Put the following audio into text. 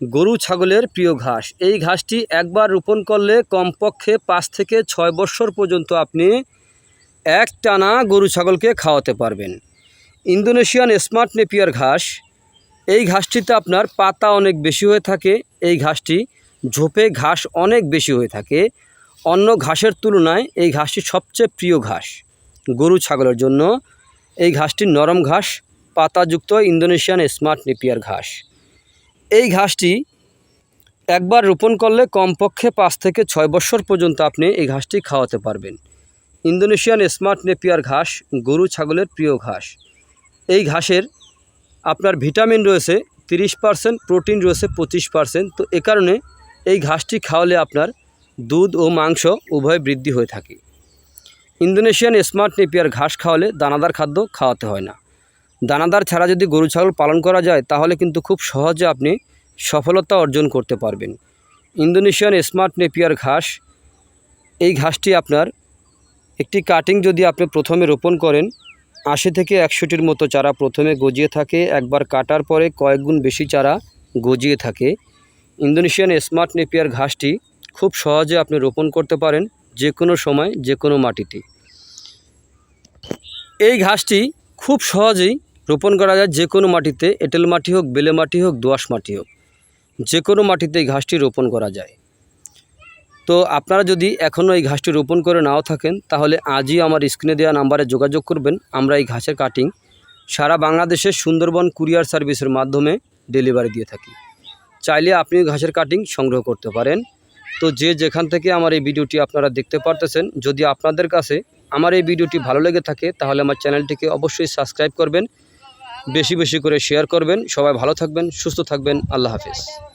গরু ছাগলের প্রিয় ঘাস। এই ঘাসটি একবার রোপণ করলে কমপক্ষে পাঁচ থেকে ছয় বছর পর্যন্ত আপনি এক টানা গরু ছাগলকে খাওয়াতে পারবেন। ইন্দোনেশিয়ান স্মার্ট নেপিয়ার ঘাস। এই ঘাসটিতে আপনার পাতা অনেক বেশি হয়ে থাকে। এই ঘাসটি ঝোপে ঘাস অনেক বেশি হয়ে থাকে। অন্য ঘাসের তুলনায় এই ঘাসটি সবচেয়ে প্রিয় ঘাস। গরু ছাগলের জন্য এই ঘাসটি নরম ঘাস। পাতাযুক্ত ইন্দোনেশিয়ান স্মার্ট নেপিয়ার ঘাস। এই ঘাসটি একবার রোপণ করলে কমপক্ষে পাঁচ থেকে ছয় বছর পর্যন্ত আপনি এই ঘাসটি খাওয়াতে পারবেন। ইন্দোনেশিয়ান স্মার্ট নেপিয়ার ঘাস, গরু ছাগলের প্রিয় ঘাস। এই ঘাসের আপনার ভিটামিন রয়েছে, তিরিশ পার্সেন্ট, প্রোটিন রয়েছে, পঁচিশ পার্সেন্ট। তো এ কারণে এই ঘাসটি খাওয়ালে আপনার দুধ ও মাংস উভয় বৃদ্ধি হয়ে থাকে। ইন্দোনেশিয়ান স্মার্ট নেপিয়ার ঘাস খাওয়ালে দানাদার খাদ্য খাওয়াতে হয় না। দানাদার ছাড়া যদি গরু, ছাগল পালন করা যায়, তাহলে কিন্তু খুব সহজে আপনি সফলতা অর্জন করতে পারবেন। ইন্দোনেশিয়ান স্মার্ট নেপিয়ার ঘাস, এই ঘাসটি আপনার একটি কাটিং যদি আপনি প্রথমে রোপণ করেন, আশি থেকে একশোটির মতো চারা প্রথমে গজিয়ে থাকে, একবার কাটার পরে কয়েক গুণ বেশি চারা গজিয়ে থাকে। ইন্দোনেশিয়ান স্মার্ট নেপিয়ার ঘাসটি খুব সহজে আপনি রোপণ করতে পারেন যে কোনো সময় যে কোনো মাটিতে। এই ঘাসটি খুব সহজেই রোপণ করা যায় যে কোনো মাটিতে, এঁটেল মাটি হোক, বেলে মাটি হোক দোআঁশ মাটি হোক, যে কোনো মাটিতে এই ঘাসটি রোপণ করা যায়। তো আপনারা যদি এখনও এই ঘাসটি রোপণ করে নাও থাকেন, তাহলে আজই আমার স্ক্রিনে দেওয়া নাম্বারে যোগাযোগ করবেন। আমরা এই ঘাসের কাটিং সারা বাংলাদেশের সুন্দরবন কুরিয়ার সার্ভিসের মাধ্যমে ডেলিভারি দিয়ে থাকি। চাইলে আপনি ঘাসের কাটিং সংগ্রহ করতে পারেন। তো যে যেখান থেকে আমার এই ভিডিওটি আপনারা দেখতে পারতেছেন, যদি আপনাদের কাছে আমার এই ভিডিওটি ভালো লেগে থাকে, তাহলে আমার চ্যানেলটিকে অবশ্যই সাবস্ক্রাইব করবেন। বেশি বেশি করে শেয়ার করবেন। সবাই ভালো থাকবেন সুস্থ থাকবেন। আল্লাহ হাফিজ।